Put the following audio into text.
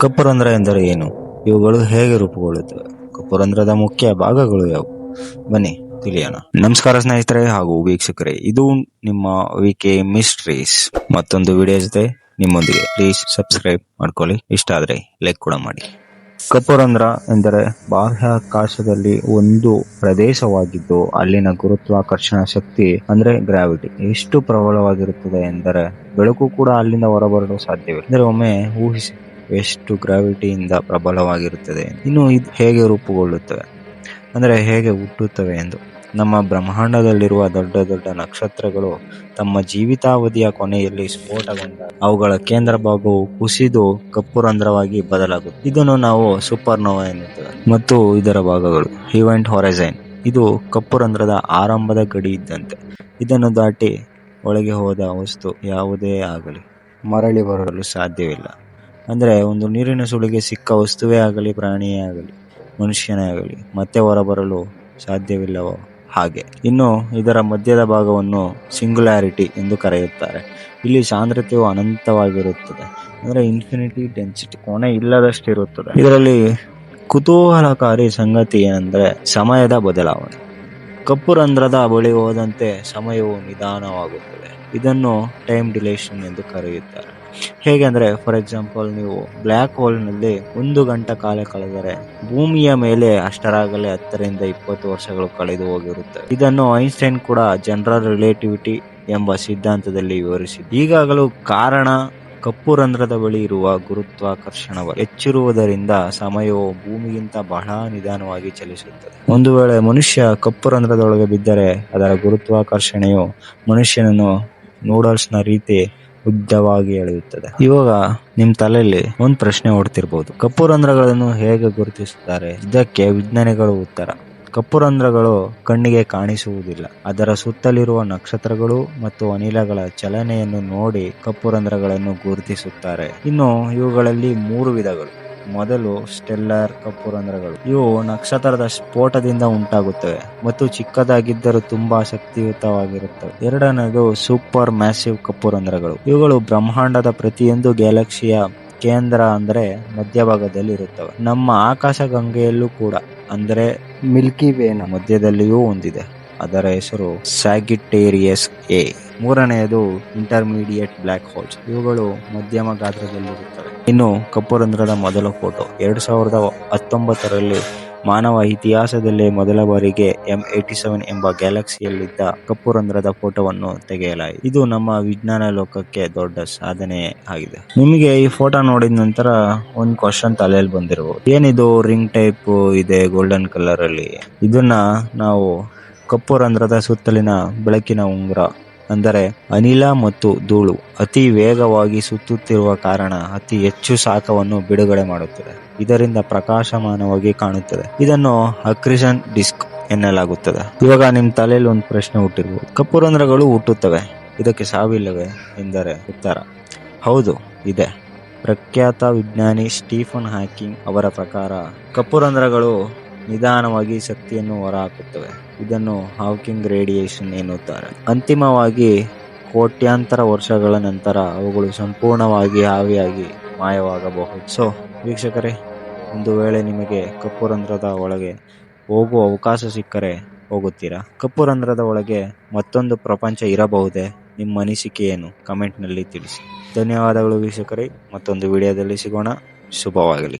ಕಪ್ಪು ರಂಧ್ರ ಎಂದರೆ ಏನು? ಇವುಗಳು ಹೇಗೆ ರೂಪುಗೊಳ್ಳುತ್ತವೆ? ಕಪ್ಪು ರಂಧ್ರದ ಮುಖ್ಯ ಭಾಗಗಳು ಯಾವುವು? ಬನ್ನಿ, ತಿಳಿಯೋಣ. ನಮಸ್ಕಾರ ಸ್ನೇಹಿತರೆ ಹಾಗೂ ವೀಕ್ಷಕರೇ, ಇದು ನಿಮ್ಮ ವಿಕೆ ಮಿಸ್ಟ್ರೀಸ್ ಮತ್ತೊಂದು ವಿಡಿಯೋ ಜೊತೆ ನಿಮ್ಮೊಂದಿಗೆ. ಪ್ಲೀಸ್ ಸಬ್ಸ್ಕ್ರೈಬ್ ಮಾಡ್ಕೊಳ್ಳಿ. ಇಷ್ಟ ಆದ್ರೆ ಲೈಕ್ ಕೂಡ ಮಾಡಿ. ಕಪ್ಪು ರಂಧ್ರ ಎಂದರೆ ಬಾಹ್ಯಾಕಾಶದಲ್ಲಿ ಒಂದು ಪ್ರದೇಶವಾಗಿದ್ದು, ಅಲ್ಲಿನ ಗುರುತ್ವಾಕರ್ಷಣ ಶಕ್ತಿ ಅಂದ್ರೆ ಗ್ರಾವಿಟಿ ಎಷ್ಟು ಪ್ರಬಲವಾಗಿರುತ್ತದೆ ಎಂದರೆ ಬೆಳಕು ಕೂಡ ಅಲ್ಲಿಂದ ಹೊರಬರಲು ಸಾಧ್ಯವಿಲ್ಲ. ಅಂದ್ರೆ ಒಮ್ಮೆ ಊಹಿಸಿ. ಎಷ್ಟು ಗ್ರಾವಿಟಿಯಿಂದ ಪ್ರಬಲವಾಗಿರುತ್ತದೆ. ಇನ್ನು ಇದು ಹೇಗೆ ರೂಪುಗೊಳ್ಳುತ್ತವೆ? ಅಂದರೆ ಹೇಗೆ ಹುಟ್ಟುತ್ತವೆ ಎಂದು. ನಮ್ಮ ಬ್ರಹ್ಮಾಂಡದಲ್ಲಿರುವ ದೊಡ್ಡ ದೊಡ್ಡ ನಕ್ಷತ್ರಗಳು ತಮ್ಮ ಜೀವಿತಾವಧಿಯ ಕೊನೆಯಲ್ಲಿ ಸ್ಫೋಟಗೊಂಡ ಅವುಗಳ ಕೇಂದ್ರ ಭಾಗವು ಕುಸಿದು ಕಪ್ಪು ರಂಧ್ರವಾಗಿ ಬದಲಾಗುತ್ತೆ ಇದನ್ನು ನಾವು ಸೂಪರ್ ನೋವಾ ಎನ್ನುತ್ತೇವೆ. ಮತ್ತು ಇದರ ಭಾಗಗಳು ಈವೆಂಟ್ ಹೊರೈಸೈನ್ ಇದು ಕಪ್ಪು ರಂಧ್ರದ ಆರಂಭದ ಗಡಿ ಇದ್ದಂತೆ. ಇದನ್ನು ದಾಟಿ ಒಳಗೆ ಹೋದ ವಸ್ತು ಯಾವುದೇ ಆಗಲಿ, ಮರಳಿ ಬರಲು ಸಾಧ್ಯವಿಲ್ಲ. ಅಂದ್ರೆ ಒಂದು ನೀರಿನ ಸುಳಿಗೆ ಸಿಕ್ಕ ವಸ್ತುವೇ ಆಗಲಿ, ಪ್ರಾಣಿಯೇ ಆಗಲಿ, ಮನುಷ್ಯನೇ ಆಗಲಿ, ಮತ್ತೆ ಹೊರಬರಲು ಸಾಧ್ಯವಿಲ್ಲವೋ ಹಾಗೆ. ಇನ್ನು ಇದರ ಮಧ್ಯದ ಭಾಗವನ್ನು ಸಿಂಗ್ಯುಲಾರಿಟಿ ಎಂದು ಕರೆಯುತ್ತಾರೆ. ಇಲ್ಲಿ ಸಾಂದ್ರತೆಯು ಅನಂತವಾಗಿರುತ್ತದೆ. ಅಂದರೆ ಇನ್ಫಿನಿಟಿ ಡೆನ್ಸಿಟಿ ಕೊನೆ ಇಲ್ಲದಷ್ಟಿರುತ್ತದೆ. ಇದರಲ್ಲಿ ಕುತೂಹಲಕಾರಿ ಸಂಗತಿ ಏನೆಂದರೆ ಸಮಯದ ಬದಲಾವಣೆ. ಕಪ್ಪು ರಂಧ್ರದ ಬಳಿ ಹೋದಂತೆ ಸಮಯವು ನಿಧಾನವಾಗುತ್ತದೆ. ಇದನ್ನು ಟೈಮ್ ಡಿಲೇಷನ್ ಎಂದು ಕರೆಯುತ್ತಾರೆ. ಹೇಗೆ ಅಂದ್ರೆ ಫಾರ್ ಎಕ್ಸಾಂಪಲ್ ನೀವು ಬ್ಲ್ಯಾಕ್ ಹೋಲ್ನಲ್ಲಿ ಒಂದು ಗಂಟೆ ಕಾಲ ಕಳೆದರೆ ಭೂಮಿಯ ಮೇಲೆ ಅಷ್ಟರಾಗಲೇ ಹತ್ತರಿಂದ ಇಪ್ಪತ್ತು ವರ್ಷಗಳು ಕಳೆದು ಹೋಗಿರುತ್ತೆ. ಇದನ್ನು ಐನ್ಸ್ಟೈನ್ ಕೂಡ ಜನರಲ್ ರಿಲೇಟಿವಿಟಿ ಎಂಬ ಸಿದ್ಧಾಂತದಲ್ಲಿ ವಿವರಿಸಿದ್ದು ಈಗಾಗಲೂ ಕಾರಣ ಕಪ್ಪು ರಂಧ್ರದ ಬಳಿ ಇರುವ ಗುರುತ್ವಾಕರ್ಷಣ ಹೆಚ್ಚಿರುವುದರಿಂದ ಸಮಯವು ಭೂಮಿಗಿಂತ ಬಹಳ ನಿಧಾನವಾಗಿ ಚಲಿಸುತ್ತದೆ. ಒಂದು ವೇಳೆ ಮನುಷ್ಯ ಕಪ್ಪು ರಂಧ್ರದೊಳಗೆ ಬಿದ್ದರೆ ಅದರ ಗುರುತ್ವಾಕರ್ಷಣೆಯು ಮನುಷ್ಯನನ್ನು ನೂಡಲ್ಸ್ನ ರೀತಿ ಉದ್ದವಾಗಿ ಎಳೆಯುತ್ತದೆ. ಇವಾಗ ನಿಮ್ ತಲೆಯಲ್ಲಿ ಒಂದ್ ಪ್ರಶ್ನೆ ಓಡ್ತಿರ್ಬೋದು. ಕಪ್ಪು ರಂಧ್ರಗಳನ್ನು ಹೇಗೆ ಗುರುತಿಸುತ್ತಾರೆ? ಇದಕ್ಕೆ ವಿಜ್ಞಾನಿಗಳು ಉತ್ತರ. ಕಪ್ಪು ರಂಧ್ರಗಳು ಕಣ್ಣಿಗೆ ಕಾಣಿಸುವುದಿಲ್ಲ. ಅದರ ಸುತ್ತಲಿರುವ ನಕ್ಷತ್ರಗಳು ಮತ್ತು ಅನಿಲಗಳ ಚಲನೆಯನ್ನು ನೋಡಿ ಕಪ್ಪು ರಂಧ್ರಗಳನ್ನು ಗುರುತಿಸುತ್ತಾರೆ. ಇನ್ನು ಇವುಗಳಲ್ಲಿ ಮೂರು ವಿಧಗಳು. ಮೊದಲು ಸ್ಟೆಲ್ಲರ್ ಕಪ್ಪು ರಂಧ್ರಗಳು. ಇವು ನಕ್ಷತ್ರದ ಸ್ಫೋಟದಿಂದ ಉಂಟಾಗುತ್ತವೆ ಮತ್ತು ಚಿಕ್ಕದಾಗಿದ್ದರೂ ತುಂಬಾ ಶಕ್ತಿಯುತವಾಗಿರುತ್ತವೆ. ಎರಡನೇದು ಸೂಪರ್ ಮ್ಯಾಸಿವ್ ಕಪ್ಪು ರಂಧ್ರಗಳು. ಇವುಗಳು ಬ್ರಹ್ಮಾಂಡದ ಪ್ರತಿಯೊಂದು ಗ್ಯಾಲಕ್ಸಿಯ ಕೇಂದ್ರ ಅಂದ್ರೆ ಮಧ್ಯಭಾಗದಲ್ಲಿ ಇರುತ್ತವೆ ನಮ್ಮ ಆಕಾಶ ಗಂಗೆಯಲ್ಲೂ ಕೂಡ, ಅಂದರೆ ಮಿಲ್ಕಿ ವೇನ ಮಧ್ಯದಲ್ಲಿಯೂ ಹೊಂದಿದೆ ಅದರ ಹೆಸರು ಸ್ಯಾಗಿಟೇರಿಯಸ್ ಎ. ಮೂರನೆಯದು ಇಂಟರ್ಮೀಡಿಯೇಟ್ ಬ್ಲ್ಯಾಕ್ ಹೋಲ್ಸ್. ಇವುಗಳು ಮಧ್ಯಮ ಗಾತ್ರದಲ್ಲಿರುತ್ತವೆ. ಇನ್ನು ಕಪ್ಪು ರಂಧ್ರದ ಮೊದಲ ಫೋಟೋ. ಎರಡು ಸಾವಿರದ ಹತ್ತೊಂಬತ್ತರಲ್ಲಿ ಮಾನವ ಇತಿಹಾಸದಲ್ಲೇ ಮೊದಲ ಬಾರಿಗೆ ಎಂ ಏಟಿ ಸೆವೆನ್ ಎಂಬ ಗ್ಯಾಲಕ್ಸಿಯಲ್ಲಿದ್ದ ಕಪ್ಪು ರಂಧ್ರದ ಫೋಟೋವನ್ನು ತೆಗೆಯಲಾಯಿತು. ಇದು ನಮ್ಮ ವಿಜ್ಞಾನ ಲೋಕಕ್ಕೆ ದೊಡ್ಡ ಸಾಧನೆ ಆಗಿದೆ. ನಿಮಗೆ ಈ ಫೋಟೋ ನೋಡಿದ ನಂತರ ಒಂದು ಕ್ವಶನ್ ತಲೆಯಲ್ಲಿ ಬಂದಿರಬಹುದು ಏನಿದು ರಿಂಗ್ ಟೈಪ್ ಇದೆ ಗೋಲ್ಡನ್ ಕಲರ್ ಅಲ್ಲಿ ಇದನ್ನ ನಾವು ಕಪ್ಪು ರಂಧ್ರದ ಸುತ್ತಲಿನ ಬೆಳಕಿನ ಉಂಗುರ, ಅಂದರೆ ಅನಿಲ ಮತ್ತು ಧೂಳು, ಅತಿ ವೇಗವಾಗಿ ಸುತ್ತುತ್ತಿರುವ ಕಾರಣ ಅತಿ ಹೆಚ್ಚು ಶಾಖವನ್ನು ಬಿಡುಗಡೆ ಮಾಡುತ್ತದೆ. ಇದರಿಂದ ಪ್ರಕಾಶಮಾನವಾಗಿ ಕಾಣುತ್ತದೆ. ಇದನ್ನು ಅಕ್ರಿಷನ್ ಡಿಸ್ಕ್ ಎನ್ನಲಾಗುತ್ತದೆ. ಇವಾಗ ನಿಮ್ಮ ತಲೆಯಲ್ಲಿ ಒಂದು ಪ್ರಶ್ನೆ ಹುಟ್ಟಿರ್ಬೋದು. ಕಪ್ಪು ರಂಧ್ರಗಳು ಹುಟ್ಟುತ್ತವೆ. ಇದಕ್ಕೆ ಸಾವಿಲ್ಲವೇ ಎಂದರೆ ಉತ್ತರ. ಹೌದು, ಇದೆ. ಪ್ರಖ್ಯಾತ ವಿಜ್ಞಾನಿ ಸ್ಟೀಫನ್ ಹಾಕಿಂಗ್ ಅವರ ಪ್ರಕಾರ ಕಪ್ಪು ರಂಧ್ರಗಳು ನಿಧಾನವಾಗಿ ಶಕ್ತಿಯನ್ನು ಹೊರಹಾಕುತ್ತವೆ. ಇದನ್ನು ಹಾಕಿಂಗ್ ರೇಡಿಯೇಷನ್ ಎನ್ನುತ್ತಾರೆ. ಅಂತಿಮವಾಗಿ ಕೋಟ್ಯಾಂತರ ವರ್ಷಗಳ ನಂತರ ಅವುಗಳು ಸಂಪೂರ್ಣವಾಗಿ ಆವಿಯಾಗಿ ಮಾಯವಾಗಬಹುದು. ಸೊ ವೀಕ್ಷಕರೇ, ಒಂದು ವೇಳೆ ನಿಮಗೆ ಕಪ್ಪು ರಂಧ್ರದ ಒಳಗೆ ಹೋಗುವ ಅವಕಾಶ ಸಿಕ್ಕರೆ ಹೋಗುತ್ತೀರಾ? ಕಪ್ಪು ರಂಧ್ರದ ಒಳಗೆ ಮತ್ತೊಂದು ಪ್ರಪಂಚ ಇರಬಹುದೇ? ನಿಮ್ಮ ಅನಿಸಿಕೆ ಏನು ಕಮೆಂಟ್ನಲ್ಲಿ ತಿಳಿಸಿ. ಧನ್ಯವಾದಗಳು ವೀಕ್ಷಕರೇ. ಮತ್ತೊಂದು ವಿಡಿಯೋದಲ್ಲಿ ಸಿಗೋಣ. ಶುಭವಾಗಲಿ.